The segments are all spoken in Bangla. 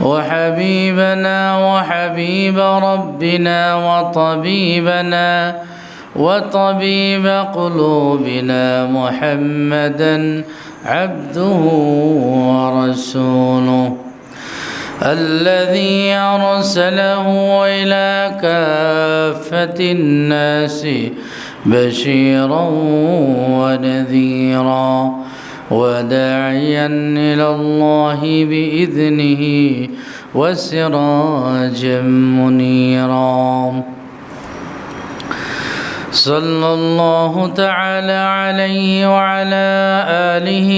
وحبيبنا وحبيب ربنا وطبيبنا وطبيب قلوبنا محمدا عبده ورسوله الذي أرسله إلى كافة الناس بشيرا ونذيرا وداعيا إلى الله بإذنه وسراجا منيرا. صلى الله تعالى عليه وعلى آله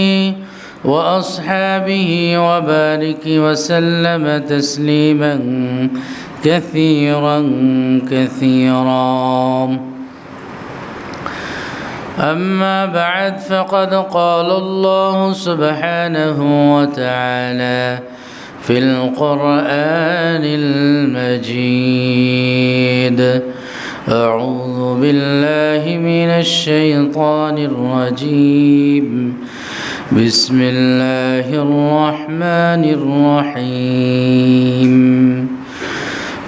وأصحابه وبارك وسلم تسليما كثيرا كثيرا. أما بعد فقد قال الله سبحانه وتعالى في القرآن المجيد أعوذ بالله من الشيطان الرجيم. بسم الله الرحمن الرحيم.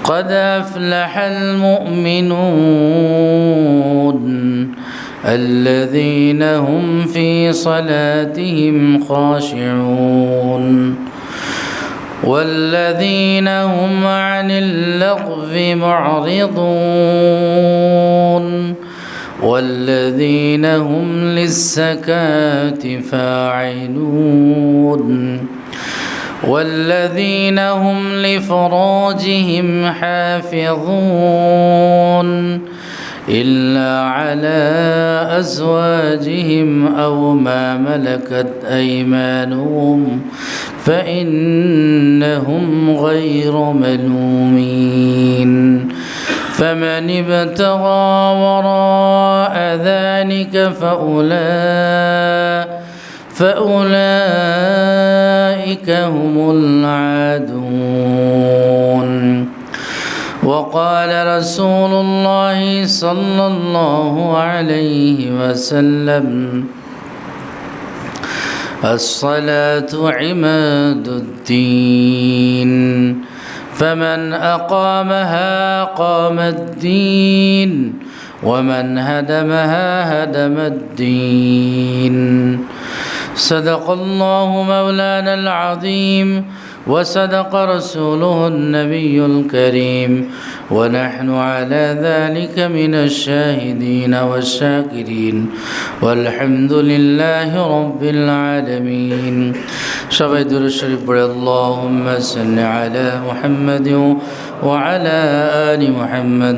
قد أفلح المؤمنون الذين هم في صلاتهم خاشعون والذين هم عن اللغو معرضون والذين هم للزكاة فاعلون والذين هم لفروجهم حافظون إلا على أزواجهم أو ما ملكت أيمانهم فإنهم غير ملومين. فمن ابتغى وراء ذلك فأولئك فأولئك هم العادون. وقال رسول الله صلى الله عليه وسلم الصلاة عماد الدين فمن أقامها قام الدين ومن هدمها هدم الدين. صدق الله مولانا العظيم. وصدق رسوله النبي الكريم ونحن على ذلك من الشاهدين والشاكرين والحمد لله رب العالمين সবাই দুরুদ শরীফ পড়ে اللهم صل على محمد وعلى آل محمد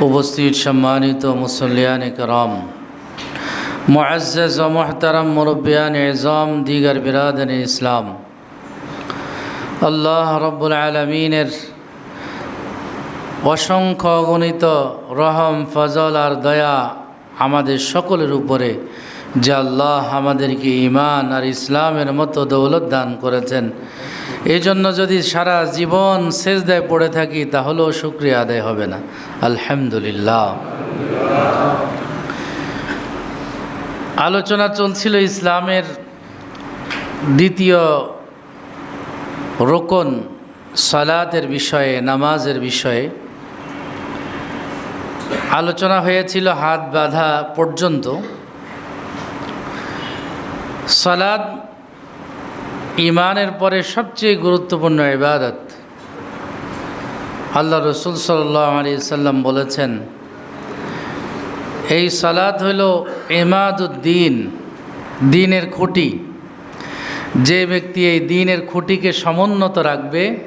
উপস্থিত সম্মানিত মুসল্লিয়ান کرام মুআজ্জাজ ও মোহতারাম মুরব্বিয়ান এজম দিগার বিরাদান ইসলাম আল্লাহ রব্বুল আলমিনের অসংখ্য গণিত রহম ফজল আর দয়া আমাদের সকলের উপরে যে আল্লাহ আমাদেরকে ইমান আর ইসলামের মতো দৌলত দান করেছেন এই জন্য যদি সারা জীবন সেজদায় পড়ে থাকি, তাহলেও শুক্রিয়া আদায় হবে না। আলহামদুলিল্লাহ। আলোচনা চলছিল ইসলামের দ্বিতীয় রোকন সালাতের বিষয়ে, নামাজের বিষয়ে। আলোচনা হয়েছিল হাত বাঁধা পর্যন্ত। সালাদ ইমানের পরে সবচেয়ে গুরুত্বপূর্ণ ইবাদত। আল্লাহ রসুল সাল্লাহ আলী সাল্লাম বলেছেন, এই সালাদ হইল এমাদুদ্দিন দিনের খুঁটি। যে ব্যক্তি এই দিনের খুঁটিকে সমুন্নত রাখবে,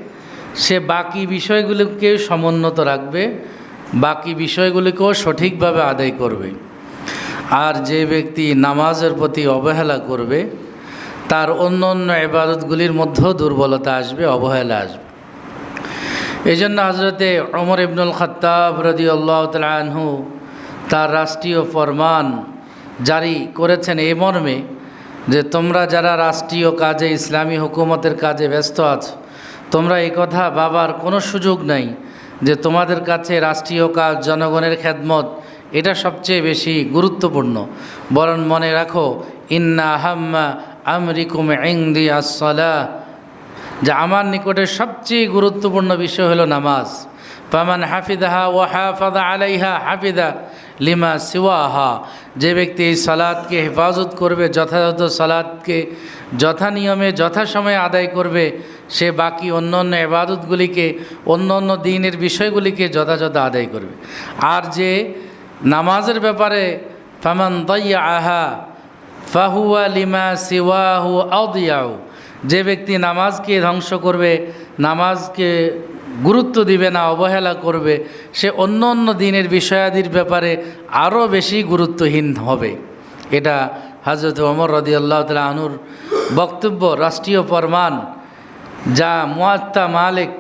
সে বাকি বিষয়গুলোকে সমুন্নত রাখবে, বাকি বিষয়গুলিকেও সঠিকভাবে আদায় করবে। আর যে ব্যক্তি নামাজের প্রতি অবহেলা করবে তার অন্য অন্য এবাদতগুলির মধ্যেও দুর্বলতা আসবে, অবহেলা আসবে। এই জন্য হজরতে অমর ইবনুল খত্তাব রদি আল্লাহ তালহু তার রাষ্ট্রীয় ফরমান জারি করেছেন এই মর্মে যে তোমরা যারা রাষ্ট্রীয় কাজে, ইসলামী হুকুমতের কাজে ব্যস্ত আছো, তোমরা এই কথা বাবার কোনো সুযোগ নাই যে তোমাদের কাছে রাষ্ট্রীয় কাজ, জনগণের খেদমত, এটা সবচেয়ে বেশি গুরুত্বপূর্ণ। বরং মনে রাখো, ইন্না আহাম্মা আমরিকুম ইংদি আসলা যে আমার নিকটে সবচেয়ে গুরুত্বপূর্ণ বিষয় হলো নামাজ। পামান হাফিদাহা ও হাফাদা আলাইহা হাফিদা লিমা সিওয়াহা, যে ব্যক্তি এই সালাদকে হেফাজত করবে, যথাযথ সালাদকে যথা নিয়মে যথাসময়ে আদায় করবে, সে বাকি অন্য অন্য এবাদতগুলিকে অন্য অন্য দিনের বিষয়গুলিকে যথাযথ আদায় করবে। আর যে নামাজের ব্যাপারে ফামান দইয়া আহা ফাহুয়া লিমা সিওয়াহু আউদিয়াউ যে ব্যক্তি নামাজকে ধ্বংস করবে, নামাজকে গুরুত্ব দিবে না, অবহেলা করবে, সে অন্য অন্য দিনের বিষয়াদির ব্যাপারে আরও বেশি গুরুত্বহীন হবে। এটা হজরত ওমর রদি আল্লাহ তালা আনুর বক্তব্য, রাষ্ট্রীয় ফরমান, যা মুয়াত্তা মালিক,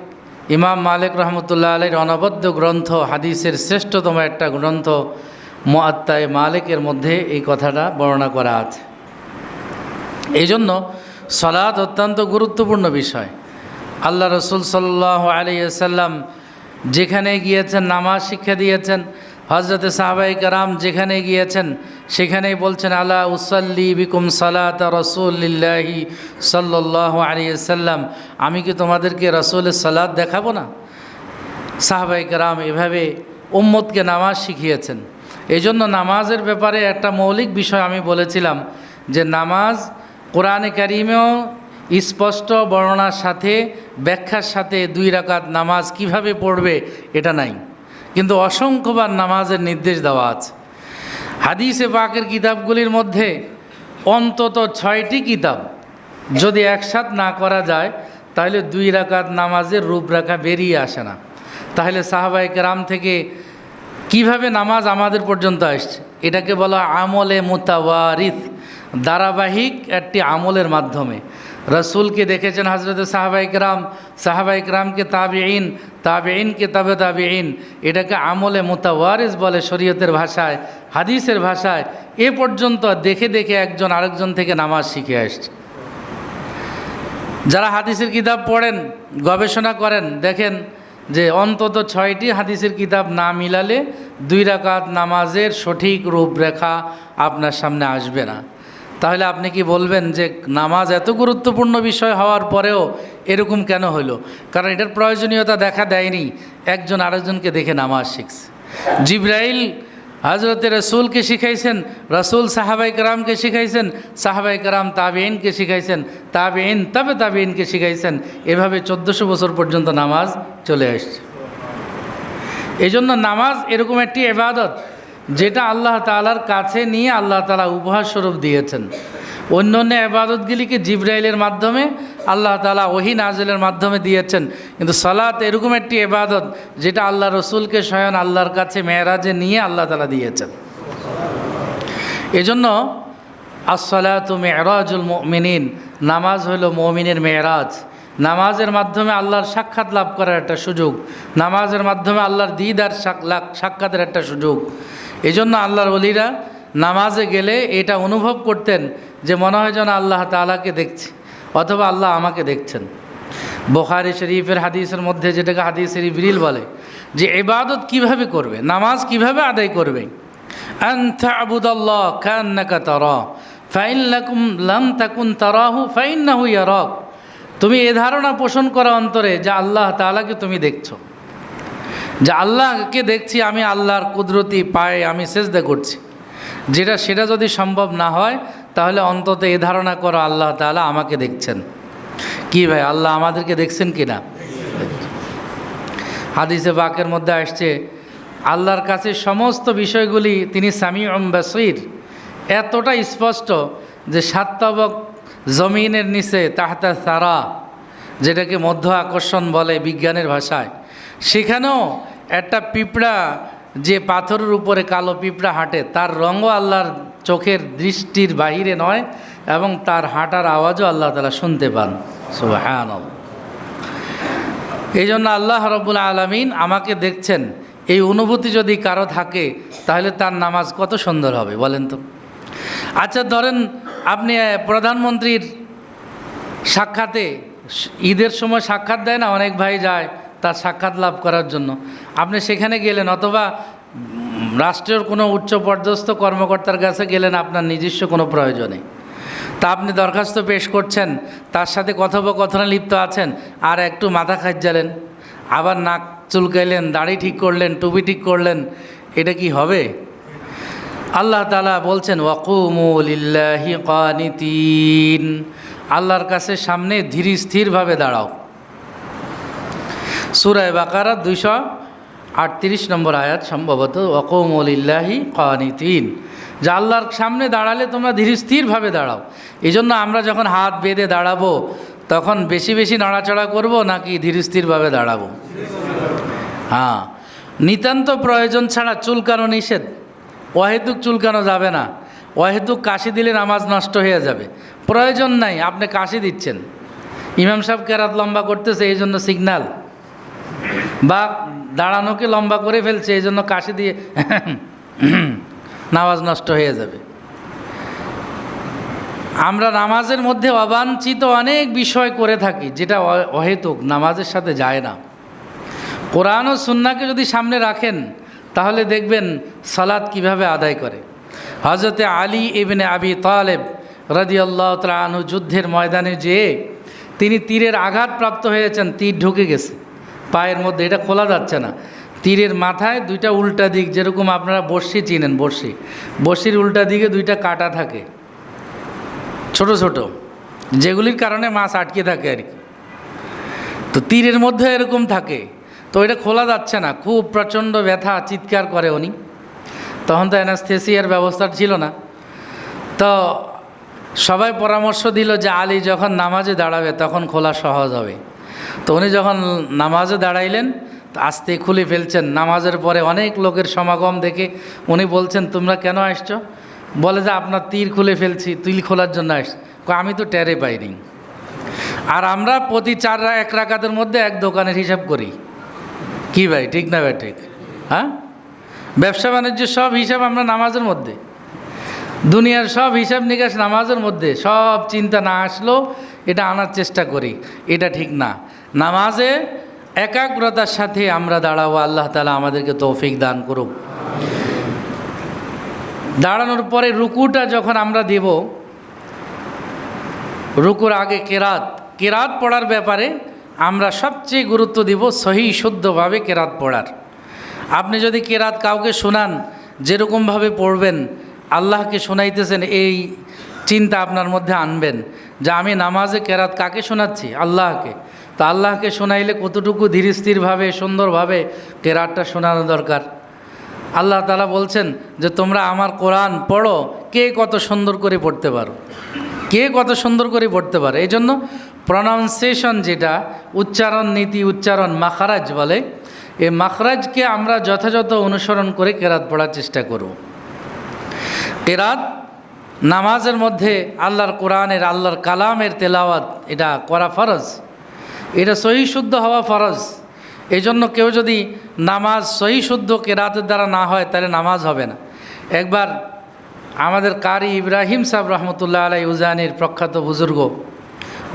ইমাম মালিক রহমতুল্লাহ আলীর অনবদ্য গ্রন্থ, হাদিসের শ্রেষ্ঠতম একটা গ্রন্থ। মুয়াত্তায় মালিকের মধ্যে এই কথাটা বর্ণনা করা আছে। এই জন্য সলাদ অত্যন্ত গুরুত্বপূর্ণ বিষয়। আল্লাহ রসুল সাল্লাহ আলিয়াল্লাম যেখানে গিয়েছেন, নামাজ শিক্ষা দিয়েছেন হজরত সাহাবাই কারাম যেখানে গিয়েছেন, সেখানেই বলছেন আল্লাহ উসাল্লি বিকুম সালাত রসুল্লাহি সাল্লাহ আলিয়াল্লাম আমি কি তোমাদেরকে রসুলের সালাদ দেখাবো না? সাহাবাই কারাম এভাবে উম্মতকে নামাজ শিখিয়েছেন। এই জন্য নামাজের ব্যাপারে একটা মৌলিক বিষয় আমি বলেছিলাম যে নামাজ কোরআনে কারিমেও স্পষ্ট বর্ণনার সাথে, ব্যাখ্যার সাথে দুই রাকাত নামাজ কীভাবে পড়বে এটা নাই। কিন্তু অসংখ্যবার নামাজের নির্দেশ দেওয়া আছে। হাদিসে পাকের কিতাবগুলির মধ্যে অন্তত ছয়টি কিতাব যদি একসাথ না করা যায়, তাহলে দুই রাকাত নামাজের রূপরেখা বেরিয়ে আসে না। তাহলে সাহাবাই কেরাম থেকে কীভাবে নামাজ আমাদের পর্যন্ত আসছে? এটাকে বলা আমলে মোতাওয়ারিথ ধারাবাহিক একটি আমলের মাধ্যমে। রসুলকে দেখেছেন হজরত সাহাবাই রাম সাহাবাই রামকে তাবেইন তাবেইনকে তাবে তাবেইন এটাকে আমলে মোতাওয়ারিস বলে শরীয়তের ভাষায়, হাদিসের ভাষায়। এ পর্যন্ত দেখে দেখে একজন আরেকজন থেকে নামাজ শিখে আসছে। যারা হাদিসের কিতাব পড়েন, গবেষণা করেন, দেখেন যে অন্তত ছয়টি হাদিসের কিতাব না মিলালে দুই রাকাত নামাজের সঠিক রূপরেখা আপনার সামনে আসবে না। তাহলে আপনি কি বলবেন যে নামাজ এত গুরুত্বপূর্ণ বিষয় হওয়ার পরেও এরকম কেন হলো? কারণ এটার প্রয়োজনীয়তা দেখা দেয়নি। একজন আরেকজনকে দেখে নামাজ শিখছে। জিব্রাইল হজরতে রসুলকে শিখাইছেন, রসুল সাহাবাই করামকে শিখাইছেন সাহাবাই কারাম তাবেইনকে শিখাইছেন তাবেইন তবে তাবেইনকে শিখাইছেন। এভাবে চোদ্দোশো বছর পর্যন্ত নামাজ চলে আসছে। এই জন্য নামাজ এরকম একটি এবাদত যেটা আল্লাহ তালার কাছে নিয়ে আল্লাহ তালা উপহার স্বরূপ দিয়েছেন। অন্য অন্য আবাদতগুলিকে জিব্রাইলের মাধ্যমে আল্লাহ তালা ওহি নাজলের মাধ্যমে দিয়েছেন। কিন্তু সালাত এরকম একটি এবাদত যেটা আল্লাহ রসুলকে স্বয়ং আল্লাহর কাছে মেয়েরাজে নিয়ে আল্লাহ তালা দিয়েছেন। এজন্য আসসালাত মেয়রাজুল মিনিন নামাজ হলো মমিনের মেয়েরাজ। নামাজের মাধ্যমে আল্লাহর সাক্ষাৎ লাভ করার একটা সুযোগ। নামাজের মাধ্যমে আল্লাহর দিদার সাক্ষাতের একটা সুযোগ। এই জন্য আল্লাহর বলিরা নামাজে গেলে এটা অনুভব করতেন যে মনে হয় যেন আল্লাহ তালাকে দেখছি অথবা আল্লাহ আমাকে দেখছেন। বোখারি শরীফের হাদিসের মধ্যে যেটাকে হাদিস শরীফ রিল বলে যে এবাদত কীভাবে করবে, নামাজ কীভাবে আদায় করবে? ফাইন তাকুন ইয়ারাক। তুমি এ ধারণা পোষণ করা অন্তরে যে আল্লাহ তাআলাকে তুমি দেখছ। যে আল্লাহকে দেখছি, আমি আল্লাহর কুদরতি পায়ে আমি সেজদা করছি। যেটা সেটা যদি সম্ভব না হয়, তাহলে অন্তত এ ধারণা করো আল্লাহ তাআলা আমাকে দেখছেন। কি ভাই, আল্লাহ আমাদেরকে দেখছেন কি না? হাদিসে বাকের মধ্যে আসছে, আল্লাহর কাছে সমস্ত বিষয়গুলি তিনি সামি বাসির, এতটা স্পষ্ট যে সাতবক জমিনের নিচে তাহতা সারা, যেটাকে মধ্য আকর্ষণ বলে বিজ্ঞানের ভাষায়। সেখানেও একটা পিঁপড়া যে পাথরের উপরে কালো পিঁপড়া হাঁটে, তার রঙও আল্লাহর চোখের দৃষ্টির বাহিরে নয় এবং তার হাঁটার আওয়াজও আল্লাহ তালা শুনতে পান। সুবাহান এই জন্য আল্লাহ রব্বুল আলমিন আমাকে দেখছেন, এই অনুভূতি যদি কারও থাকে, তাহলে তার নামাজ কত সুন্দর হবে, বলেন তো। আচ্ছা ধরেন আপনি প্রধানমন্ত্রীর সাক্ষাতে, ঈদের সময় সাক্ষাৎ দেয় না? অনেক ভাই যায় তার সাক্ষাৎ লাভ করার জন্য। আপনি সেখানে গেলেন অথবা রাষ্ট্রের কোনো উচ্চ পর্যস্ত কর্মকর্তার কাছে গেলেন আপনার নিজস্ব কোনো প্রয়োজনে। তা আপনি দরখাস্ত পেশ করছেন, তার সাথে কথোপকথনে লিপ্ত আছেন, আর একটু মাথা খাজ্জালেন, আবার নাক চুলকাইলেন, দাড়ি ঠিক করলেন, টুপি ঠিক করলেন, এটা কি হবে? আল্লাহ তালা বলছেন ওয়াকুমুলিল্লাহি কানিতিন। আল্লাহর কাছে সামনে ধীর স্থিরভাবে দাঁড়াও। সুরায় বাকারা দুইশো আটত্রিশ নম্বর আয়াত সম্ভবত ওয়াকুমুলিল্লাহি কানিতিন। যে আল্লাহর সামনে দাঁড়ালে তোমরা ধীর স্থিরভাবে দাঁড়াও। এই জন্য আমরা যখন হাত বেঁধে দাঁড়াবো, তখন বেশি বেশি নাড়াচাড়া করব নাকি ধীর স্থিরভাবে দাঁড়াবো? হ্যাঁ। নিতান্ত প্রয়োজন ছাড়া চুলকানো নিষেধ। অহেতুক চুলকানো যাবে না। অহেতুক কাশি দিলে নামাজ নষ্ট হয়ে যাবে। প্রয়োজন নাই, আপনি কাশি দিচ্ছেন। ইমাম সাহেব কেরাত লম্বা করতেছে এই জন্য সিগনাল। বা দাঁড়ানোকে লম্বা করে ফেলছে এই জন্য কাশি দিয়ে নামাজ নষ্ট হয়ে যাবে। আমরা নামাজের মধ্যে অবাঞ্ছিত অনেক বিষয় করে থাকি, যেটা অহেতুক, নামাজের সাথে যায় না। কোরআন ও সুন্নাকে যদি সামনে রাখেন, তাহলে দেখবেন সালাদ কীভাবে আদায় করে। হজরতে আলী ইবনে আবি তালেব রাজি আল্লাহ তালু যুদ্ধের ময়দানে যেয়ে তিনি তীরের আঘাতপ্রাপ্ত হয়েছেন, তীর ঢুকে গেছে। পায়ের মধ্যে, এটা খোলা যাচ্ছে না। তীরের মাথায় দুইটা উল্টা দিক, যেরকম আপনারা বর্ষি চিনেন বর্ষি বর্ষির উল্টা দিকে দুইটা কাটা থাকে। ছোট ছোট। যেগুলির কারণে মাছ আটকে থাকে আর কি। তো তীরের মধ্যে এরকম থাকে। তো এটা খোলা যাচ্ছে না। খুব প্রচণ্ড ব্যথা, চিৎকার করে উনি। তখন তো অ্যানাস্থেসিয়ার ব্যবস্থা ছিল না। তো সবাই পরামর্শ দিল যে আলী যখন নামাজে দাঁড়াবে, তখন খোলা সহজ হবে। তো উনি যখন নামাজে দাঁড়াইলেন, তো আস্তে খুলে ফেলছেন। নামাজের পরে অনেক লোকের সমাগম দেখে উনি বলছেন, তোমরা কেন আসছো? বলে যে, আপনার তীর খুলে ফেলছি, তীর খোলার জন্য আস আমি তো টেরে পাইনি। আর আমরা প্রতি চার এক রাকাতের মধ্যে এক দোকানের হিসাব করি। কি ভাই, ঠিক না ভাই, ঠিক? হ্যাঁ? ব্যবসা বাণিজ্য সব হিসাব আমরা নামাজের মধ্যে। দুনিয়ার সব হিসাব নিকাশ নামাজের মধ্যে। সব চিন্তা না আসলেও এটা আনার চেষ্টা করি, এটা ঠিক না। নামাজে একাগ্রতার সাথে আমরা দাঁড়াবো, আল্লাহ তালা আমাদেরকে তৌফিক দান করুক। দাঁড়ানোর পরে রুকুটা যখন আমরা দেব, রুকুর আগে কেরাত কেরাত পড়ার ব্যাপারে আমরা সবচেয়ে গুরুত্ব দিব সহি শুদ্ধভাবে কেরাত পড়ার। আপনি যদি কেরাত কাউকে শোনান, যেরকমভাবে পড়বেন, আল্লাহকে শোনাইতেছেন, এই চিন্তা আপনার মধ্যে আনবেন যে আমি নামাজে কেরাত কাকে শোনাচ্ছি? আল্লাহকে। তা আল্লাহকে শোনাইলে কতটুকু ধীর স্থিরভাবে সুন্দরভাবে কেরাতটা শোনানো দরকার? আল্লাহ তালা বলছেন যে, তোমরা আমার কোরআন পড়ো, কে কত সুন্দর করে পড়তে পারো? কে কত সুন্দর করে পড়তে পারে? এই জন্য প্রনাউন্সিয়েশন যেটা, উচ্চারণ নীতি, উচ্চারণ মাখারাজ বলে, এই মাখরাজকে আমরা যথাযথ অনুসরণ করে কেরাত পড়ার চেষ্টা করব। কেরাত নামাজের মধ্যে আল্লাহর কোরআনের, আল্লাহর কালামের তেলাওয়াত, এটা করা ফরজ। এটা সহি শুদ্ধ হওয়া ফরজ। এই জন্য কেউ যদি নামাজ সহি শুদ্ধ কেরাতের দ্বারা না হয়, তাহলে নামাজ হবে না। একবার আমাদের কারি ইব্রাহিম সাহেব রহমতুল্লাহ আলাই উজানির প্রখ্যাত বুজুর্গ,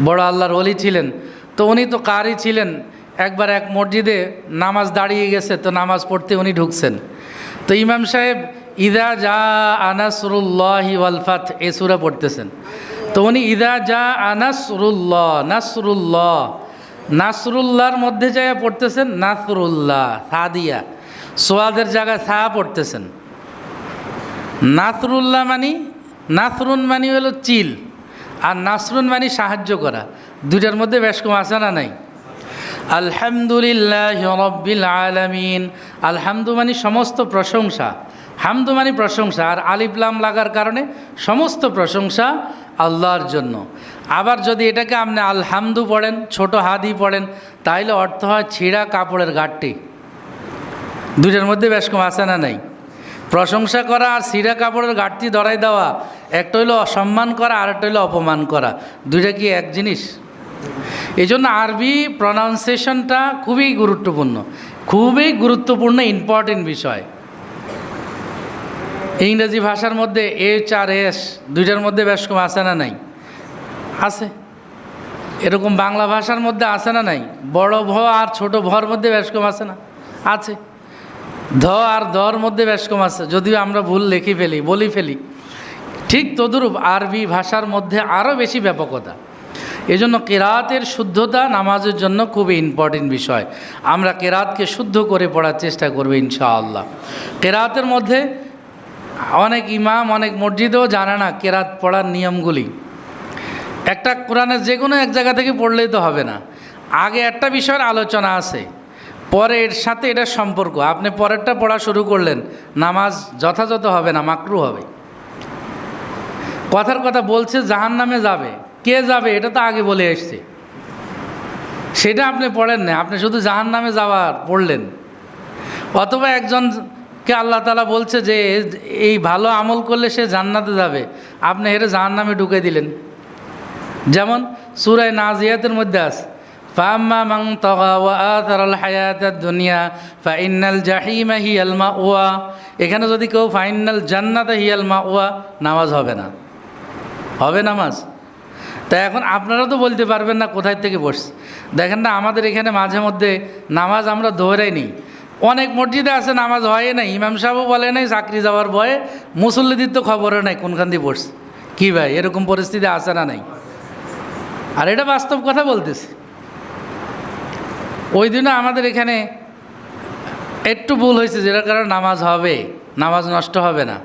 বড় আল্লাহর অলি ছিলেন, তো উনি তো কারি ছিলেন। একবার এক মসজিদে নামাজ দাঁড়িয়ে গেছে, তো নামাজ পড়তে উনি ঢুকছেন। তো ইমাম সাহেব ইদা যা আনাসরুল্লাহি ওয়ালফাত এ সুরা পড়তেছেন। তো উনি ইদা যা আনাসরুল্লাহ, নাসরুল্লাহ, নাসরুল্লাহর মধ্যে যায় পড়তেছেন, নাসরুল্লাহ সাদিয়া সোয়াদের জায়গায় সা পড়তেছেন। নাসরুল্লাহ মানি, নাসরুন মানি হলো চিল, আর নাসরুন মানি সাহায্য করা। দুইটার মধ্যে বেশ কম আছে না নাই? আলহামদুলিল্লাহ রব্বিল আলামিন। আলহামদু মানি সমস্ত প্রশংসা। হামদু মানি প্রশংসা আর আলিফলাম লাগার কারণে সমস্ত প্রশংসা আল্লাহর জন্য। আবার যদি এটাকে আপনি আলহামদু পড়েন, ছোট হাদি পড়েন, তাইলে অর্থ হয় ছিঁড়া কাপড়ের গাঠটি দুইটার মধ্যে বেশ কম আছে না নাই? প্রশংসা করা আর সিরা কাপড়ের ঘাটতি ধরাই দেওয়া, একটা হইল অসম্মান করা আর একটা হইল অপমান করা। দুইটা কি এক জিনিস? এই জন্য আরবি প্রনাউন্সিয়েশনটা খুবই গুরুত্বপূর্ণ। খুবই গুরুত্বপূর্ণ ইম্পর্টেন্ট বিষয়। ইংরেজি ভাষার মধ্যে এইচ আর এস, দুইটার মধ্যে বেশ কম আছে না নাই? আছে। এরকম বাংলা ভাষার মধ্যে আছে না নাই? বড় ভ আর ছোট ভর মধ্যে বেশ কম আছে না? আছে। ধ আর দর মধ্যে বেশ কম আছে। যদিও আমরা ভুল লিখি ফেলি, বলি ফেলি। ঠিক তদুরূপ আরবি ভাষার মধ্যে আরও বেশি ব্যাপকতা। এজন্য কেরাতের শুদ্ধতা নামাজের জন্য খুবই ইম্পর্টেন্ট বিষয়। আমরা কেরাতকে শুদ্ধ করে পড়ার চেষ্টা করব ইনশাআল্লাহ। কেরাতের মধ্যে অনেক ইমাম, অনেক মসজিদেও জানে না কেরাত পড়ার নিয়মগুলি। একটা কোরআনের যে কোনো এক জায়গা থেকে পড়লেই তো হবে না। আগে একটা বিষয়ের আলোচনা আছে পরে এর সাথে এটার সম্পর্ক। আপনি পরেরটা পড়া শুরু করলেন, নামাজ যথাযথ হবে না, মাকরু হবে। কথার কথা বলছে জাহান নামে যাবে। কে যাবে, এটা তো আগে বলে এসছে। সেটা আপনি পড়েন না আপনি শুধু জাহান নামে যাওয়ার পড়লেন। অথবা একজনকে আল্লাহ তালা বলছে যে এই ভালো আমল করলে সে জান্নাতে যাবে? আপনি হেরে জাহান নামে ঢুকে দিলেন। যেমন সুরায় নাজিয়াতের মধ্যে মাং তগা ওয়া আতারাল হায়াতাদ দুনিয়া ফাইনাল জাহিমা হিয়াল মা ওয়া এখানে যদি কেউ ফাইনাল জান্নাতে হিয়াল মা ওয়া নামাজ হবে না। হবে নামাজ। তা এখন আপনারা তো বলতে পারবেন না কোথায় থেকে বসছে। দেখেন না, আমাদের এখানে মাঝে মধ্যে নামাজ আমরা দৌড়াই নিই। অনেক মসজিদে আছে, নামাজ হয় নাই। ইমাম সাহেবও বলে নাই, চাকরি যাওয়ার ভয়ে মুসল্লিদের তো খবরও নাই কোনখান দিয়ে পড়ছে। কী ভাই, এরকম পরিস্থিতি আছে না নাই? আর এটা বাস্তব কথা বলতেছি। ওই দিনও আমাদের এখানে একটু ভুল হয়েছে, যেটার কারণে নামাজ হবে, নামাজ নষ্ট হবে না।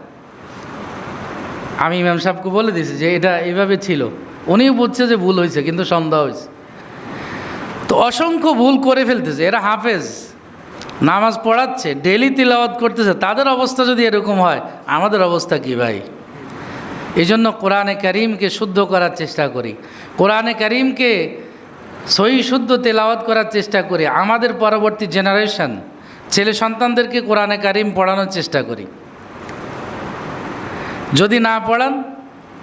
আমি ইমাম সাহেবকে বলে দিয়েছি যে এটা এইভাবে ছিল। উনিও বুঝছে যে ভুল হয়েছে, কিন্তু সন্দেহ হয়েছে। তো অসংখ্য ভুল করে ফেলতেছে, এরা হাফেজ। নামাজ পড়াচ্ছে ডেলি তিলাওয়াত করতেছে, তাদের অবস্থা যদি এরকম হয়, আমাদের অবস্থা কি ভাই? এই জন্য কোরআনে করিমকে শুদ্ধ করার চেষ্টা করি। কোরআনে করিমকে সহি শুদ্ধ তেলাওয়াত করার চেষ্টা করি। আমাদের পরবর্তী জেনারেশন ছেলে সন্তানদেরকে কোরআনে কারিম পড়ানোর চেষ্টা করি। যদি না পড়ান,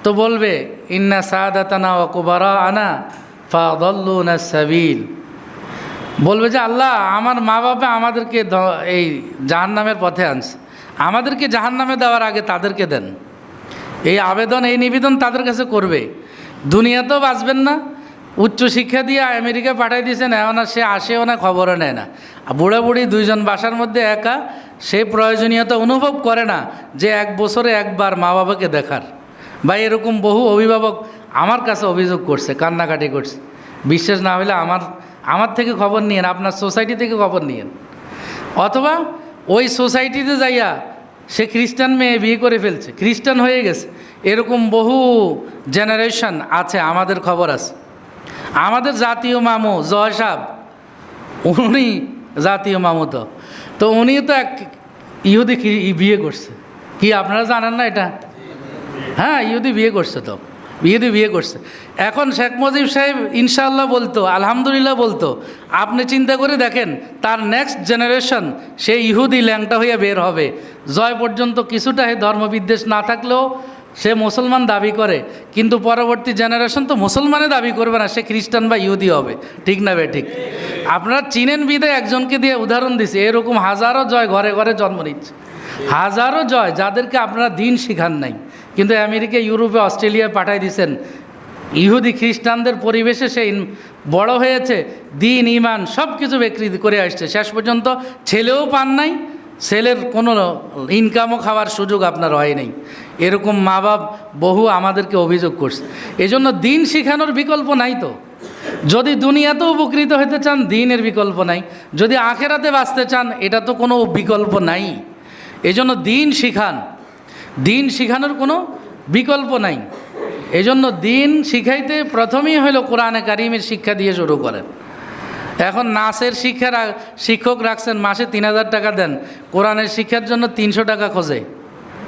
তো বলবে, ইন্না সাদাতানা ও কুবারা আনা ফাদল্লুনা সাবিল। বলবে যে আল্লাহ, আমার মা বাবা আমাদেরকে এই জাহান্নামের পথে আনছে। আমাদেরকে জাহান্নামে দেওয়ার আগে তাদেরকে দেন। এই আবেদন, এই নিবেদন তাদের কাছে করবে। দুনিয়াতেও বাঁচবেন না। উচ্চশিক্ষা দিয়ে আমেরিকা পাঠাই দিয়েছেন এখন আর সে আসেও না, খবরও নেয় না। বুড়া বুড়ি দুইজন বাসার মধ্যে একা, সে প্রয়োজনীয়তা অনুভব করে না যে এক বছরে একবার মা বাবাকে দেখার। বা এরকম বহু অভিভাবক আমার কাছে অভিযোগ করছে, কান্নাকাটি করছে। বিশ্বাস না হলে আমার আমার থেকে খবর নিয়েন, আপনার সোসাইটি থেকে খবর নিয়েন। অথবা ওই সোসাইটিতে যাইয়া সে খ্রিস্টান মেয়ে বিয়ে করে ফেলছে, খ্রিস্টান হয়ে গেছে। এরকম বহু জেনারেশন আছে, আমাদের খবর আছে। আমাদের জাতীয় মামু, জয় সাহ উনি জাতীয় মামু তো তো উনি তো এক ইহুদি বিয়ে করছে। কি আপনারা জানেন না এটা? হ্যাঁ ইহুদি বিয়ে করছে তো। ইহুদি বিয়ে করছে। এখন শেখ মুজিব সাহেব ইনশাল্লাহ বলতো, আলহামদুলিল্লাহ বলতো, আপনি চিন্তা করে দেখেন, তার নেক্সট জেনারেশন সে ইহুদি ল্যাংটা হয়ে বের হবে। জয় পর্যন্ত কিছুটা হে ধর্মবিদ্বেষ না থাকলেও সে মুসলমান দাবি করে, কিন্তু পরবর্তী জেনারেশন তো মুসলমানে দাবি করবে না, সে খ্রিস্টান বা ইহুদি হবে। ঠিক না বে, ঠিক? আপনারা চিনেন বিদে একজনকে দিয়ে উদাহরণ দিছে, এরকম হাজারো জয় ঘরে ঘরে জন্ম নিচ্ছে। হাজারো জয় যাদেরকে আপনারা দিন শিখান নাই। কিন্তু আমেরিকা, ইউরোপে, অস্ট্রেলিয়ায় পাঠাই দিয়েছেন ইহুদি, খ্রিস্টানদের পরিবেশে সে বড় হয়েছে, দিন, ইমান সব কিছু বিক্রি করে আসছে। শেষ পর্যন্ত ছেলেও পান নাই, ছেলের কোনো ইনকামও খাওয়ার সুযোগ আপনার হয় নাই। এরকম মা বাপ বহু আমাদেরকে অভিযোগ করছে। এজন্য দিন শেখানোর বিকল্প নাই তো। যদি দুনিয়াতে উপকৃত হতে চান, দিনের বিকল্প নাই। যদি আখেরাতে বাঁচতে চান, এটা তো কোনো বিকল্প নাই। এজন্য দিন শিখান। দিন শিখানোর কোনো বিকল্প নাই। এজন্য দিন শিখাইতে প্রথমেই হলো কোরআনে কারিমের শিক্ষা দিয়ে শুরু করেন। এখন নাচের শিক্ষার আ- শিক্ষক রাখছেন, মাসে তিন হাজার টাকা দেন। কোরআনের শিক্ষার জন্য তিনশো টাকা খোঁজে।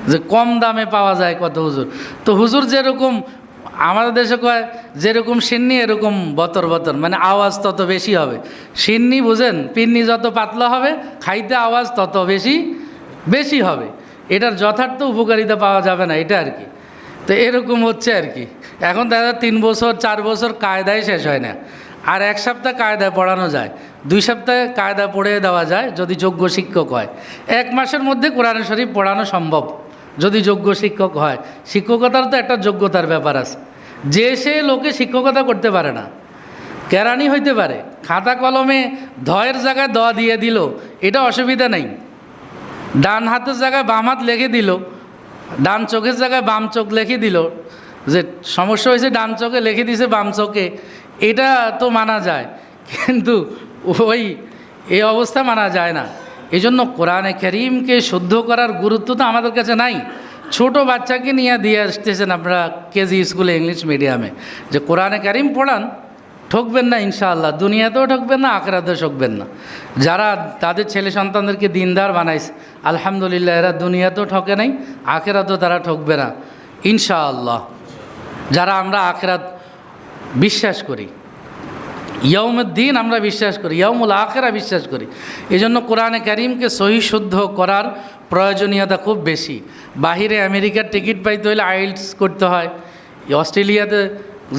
যে কম দামে পাওয়া যায় কত হুজুর। তো হুজুর যেরকম, আমাদের দেশে কয়, যেরকম সিন্নি, এরকম বতর বতর। মানে আওয়াজ তত বেশি হবে। সিন্নি বুঝেন, পিন্নি যত পাতলা হবে, খাইতে আওয়াজ তত বেশি বেশি হবে। এটার যথার্থ উপকারিতা পাওয়া যাবে না, এটা আর কি। তো এরকম হচ্ছে আর কি। এখন যায় তিন বছর, চার বছর কায়দায় শেষ হয় না। আর এক সপ্তাহ কায়দায় পড়ানো যায়। দুই সপ্তাহে কায়দা পড়ে দেওয়া যায় যদি যোগ্য শিক্ষক হয়। এক মাসের মধ্যে কোরআন শরীফ পড়ানো সম্ভব যদি যোগ্য শিক্ষক হয়। শিক্ষকতার তো একটা যোগ্যতার ব্যাপার আছে। যে সে লোকে শিক্ষকতা করতে পারে না, কেরানি হইতে পারে, খাতা কলমে ধয়ের জায়গায় দ দিয়ে দিল, এটা অসুবিধা নেই। ডান হাতের জায়গায় বাম হাত লিখে দিল, ডান চোখের জায়গায় বাম চোখ লিখে দিল, যে সমস্যা হয়েছে ডান চোখে লিখে দিছে বাম চোখে, এটা তো মানা যায়, কিন্তু ওই, এই অবস্থা মানা যায় না। এই জন্য কোরআনে করিমকে শুদ্ধ করার গুরুত্ব তো আমাদের কাছে নাই। ছোট বাচ্চাকে নিয়ে দিয়ে আসতেছেন আপনারা কেজি স্কুলে ইংলিশ মিডিয়ামে, যে কোরআনে কারিম পড়ান ঠকবেন না ইনশাআল্লাহ, দুনিয়াতেও ঠকবেন না, আখরাতেও ঠকবেন না। যারা তাদের ছেলে সন্তানদেরকে দিনদার বানাইছে, আলহামদুলিল্লাহ এরা দুনিয়াতেও ঠকে নাই, আখেরাতেও তারা ঠকবে না, ইনশাআল্লাহ। যারা আমরা আখেরাত বিশ্বাস করি ইয়ৌমের দিন আমরা বিশ্বাস করি ইয়ৌমুল আখেরা বিশ্বাস করি। এই জন্য কোরআনে করিমকে সহি শুদ্ধ করার প্রয়োজনীয়তা খুব বেশি। বাহিরে আমেরিকার টিকিট পাইতে হলে আইএলটিস করতে হয়, অস্ট্রেলিয়াতে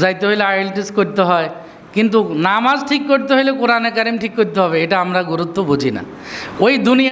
যাইতে হলে আইএলটিস করতে হয় কিন্তু নামাজ ঠিক করতে হলে কোরআনে কারিম ঠিক করতে হবে, এটা আমরা গুরুত্ব বুঝি না। ওই দুনিয়া